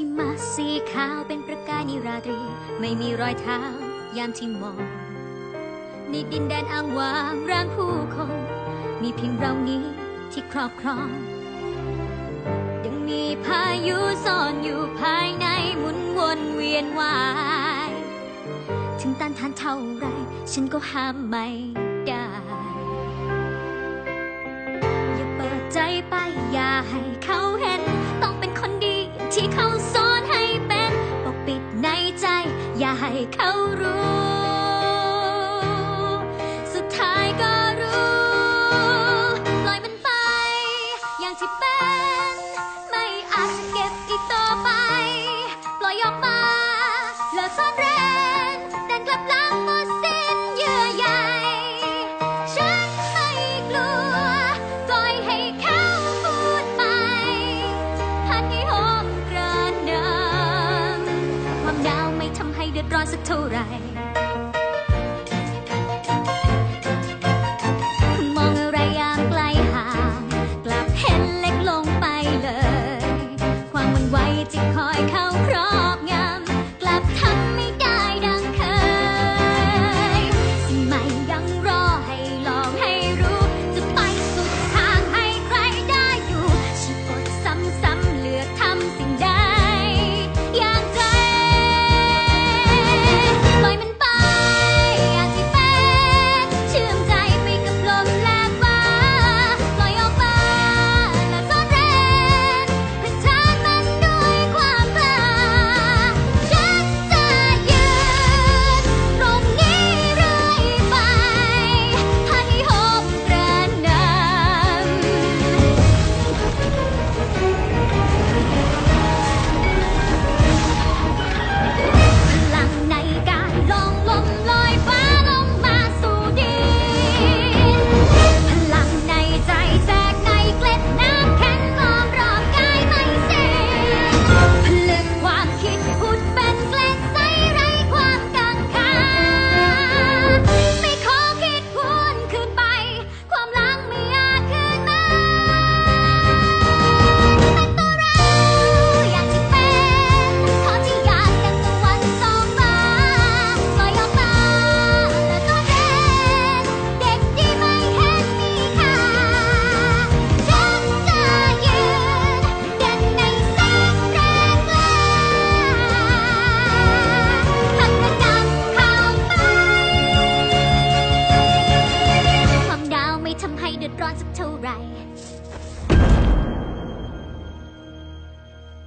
หิมาสีขาวเป็นประกายนิราตรี ไม่มีรอยเท้ายามที่มองในดินแดนอ้างว้างร่างผู้คน มีเพียงเรานี้ที่ครอบครอง ยังมีพายุซ่อนอยู่ภายในหมุนวนเวียนวาย ถึงต้านทานเท่าไร ฉันก็ห้ามไม่ได้ อย่าเปิดใจไปอย่าให้เขาเห็น ต้องเป็นคนดีที่เขา ให้เขารู้ สุดท้ายก็รู้ ปล่อยมันไป อย่างที่เป็น ไม่อาจจะเก็บอีกต่อไป ปล่อยออกมาแล้วซ่อนเร้น ร้อนสักเท่าไหร่ ทำให้เดือดร้อนสักเท่าไหร่